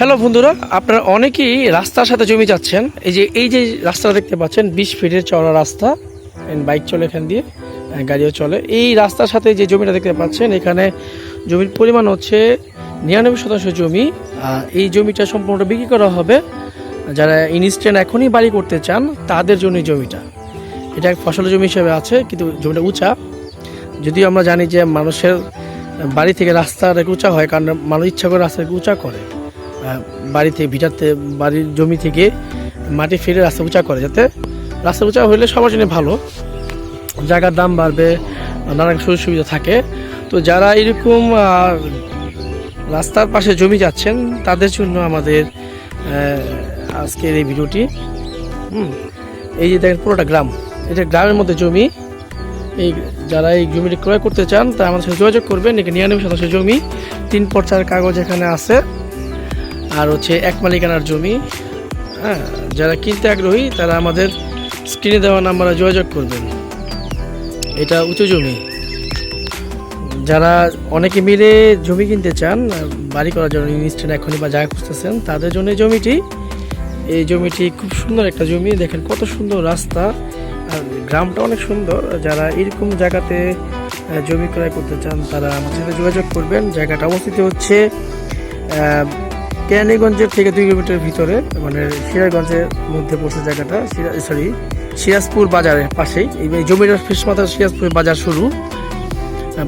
Hello বন্ধুরা, আপনারা অনেকেই রাস্তার সাথে জমি যাচ্ছেন। এই যে এই যে রাস্তাটা দেখতে পাচ্ছেন, বিশ ফিটের চওড়া রাস্তা বাইক চলে এখান দিয়ে গাড়িও চলে। এই রাস্তার সাথে যে জমিটা দেখতে পাচ্ছেন, এখানে জমির পরিমাণ হচ্ছে নিরানব্বই শতাংশ জমি। এই জমিটা সম্পূর্ণটা বিক্রি করা হবে। যারা ইনস্ট্যান্ট এখনই বাড়ি করতে চান, তাদের জন্য জমিটা। এটা এক ফসল জমি হিসেবে আছে, কিন্তু জমিটা উঁচা। যদিও আমরা জানি যে মানুষের বাড়ি থেকে রাস্তা উঁচা হয়, কারণ মানুষ ইচ্ছা করে রাস্তাকে উঁচা করে। বাড়ি থেকে ভিটাতে, বাড়ির জমি থেকে মাটি ফেলে রাস্তা উঁচা করে যাতে রাস্তা উঁচা হলে সবার জন্য ভালো। জায়গার দাম বাড়বে, নানান সুযোগ সুবিধা থাকে। তো যারা এরকম রাস্তার পাশে জমি যাচ্ছেন, তাদের জন্য আমাদের আজকের এই ভিডিওটি এই যে দেখেন পুরোটা গ্রাম। এটা গ্রামের মধ্যে জমি। এই যারা এই জমিটি ক্রয় করতে চান তা আমাদের সাথে যোগাযোগ করবেন। এখানে নিরানব্বই শতাংশ জমি, তিন পর্চার কাগজ এখানে আছে। আর হচ্ছে এক মালিকানার জমি। হ্যাঁ যারা কিনতে আগ্রহী, তারা আমাদের স্ক্রিনে দেওয়া নাম্বারে যোগাযোগ করবেন। এটা উঁচু জমি। যারা অনেকে মিলে জমি কিনতে চান, বাড়ি করার জন্য ইনস্ট্যান্ট এখনই বা জায়গা খুঁজতেছেন, তাদের জন্য জমিটি, এই জমিটি খুব সুন্দর একটা জমি। দেখেন কত সুন্দর রাস্তা। আর গ্রামটা অনেক সুন্দর। যারা এরকম জায়গাতে জমি ক্রয় করতে চান, তারা আমাদের সাথে যোগাযোগ করবেন। জায়গাটা অবস্থিত হচ্ছে কেরানীগঞ্জের থেকে দুই কিলোমিটার ভিতরে মানে সিরাজগঞ্জের মধ্যে পড়ছে জায়গাটা, সরি সিরাজপুর বাজারের পাশেই। এই ফিস মাথা সিরাজপুর বাজার শুরু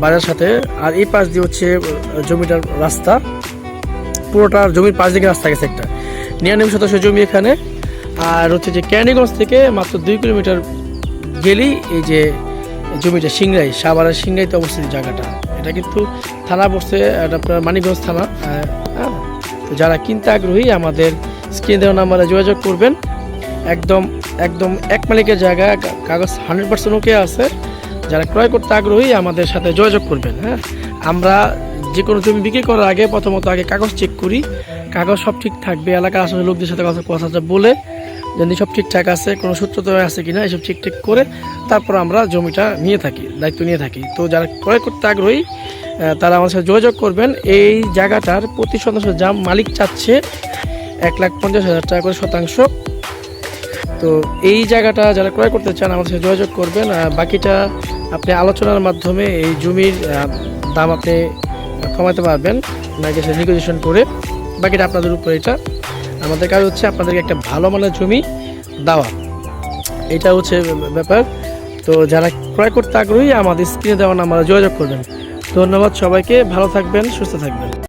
বাজার সাথে। আর এই পাশ দিয়ে হচ্ছে জমিটার রাস্তা। পুরোটা জমির পাশ দিকে রাস্তা গেছে একটা। নিরানব্বই শতাংশ জমি এখানে। আর হচ্ছে যে ক্যানিগঞ্জ থেকে মাত্র দুই কিলোমিটার গেলেই এই যে জমিটা সিংরাই সাভারের সিংরাইতে অবস্থিত জায়গাটা। এটা কিন্তু থানা পড়ছে আপনার মানিকগঞ্জ থানা। হ্যাঁ তো যারা কিনতে আগ্রহী, আমাদের স্ক্রিন দেওয়া নাম্বারে যোগাযোগ করবেন। একদম একদম এক মালিকের জায়গা কাগজ হান্ড্রেড পার্সেন্ট ওকে আছে। যারা ক্রয় করতে আগ্রহী, আমাদের সাথে যোগাযোগ করবেন হ্যাঁ? আমরা যে কোনো জমি বিক্রি করার আগে, প্রথমত আগে কাগজ চেক করি। কাগজ সব ঠিক থাকবে, এলাকার আসলে লোকদের সাথে কথা কথা বলে যদি সব ঠিকঠাক আছে, কোনো সূত্রতা আছে কিনা, এসব ঠিক ঠিক করে তারপর আমরা জমিটা নিয়ে থাকি, দায়িত্ব নিয়ে থাকি। তো যারা ক্রয় করতে আগ্রহী তারা আমার সাথে যোগাযোগ করবেন। এই জায়গাটার প্রতি শতাংশ জাম মালিক চাচ্ছে এক লাখ পঞ্চাশ হাজার টাকা করে শতাংশ। তো এই জায়গাটা যারা ক্রয় করতে চান, আমাদের সাথে যোগাযোগ করবেন। বাকিটা আপনি আলোচনার মাধ্যমে এই জমির দাম আপনি কমাতে পারবেন। নাকি সে নেগোসিয়েশন করে। বাকিটা আপনাদের উপরে এটা আমাদের কাজ হচ্ছে আপনাদেরকে একটা ভালো মানের জমি দেওয়া। এটা হচ্ছে ব্যাপার। তো যারা ক্রয় করতে আগ্রহী, আমাদের স্ক্রিনে দেওয়া নাম্বারে যোগাযোগ করবেন। ধন্যবাদ সবাইকে। ভালো থাকবেন, সুস্থ থাকবেন।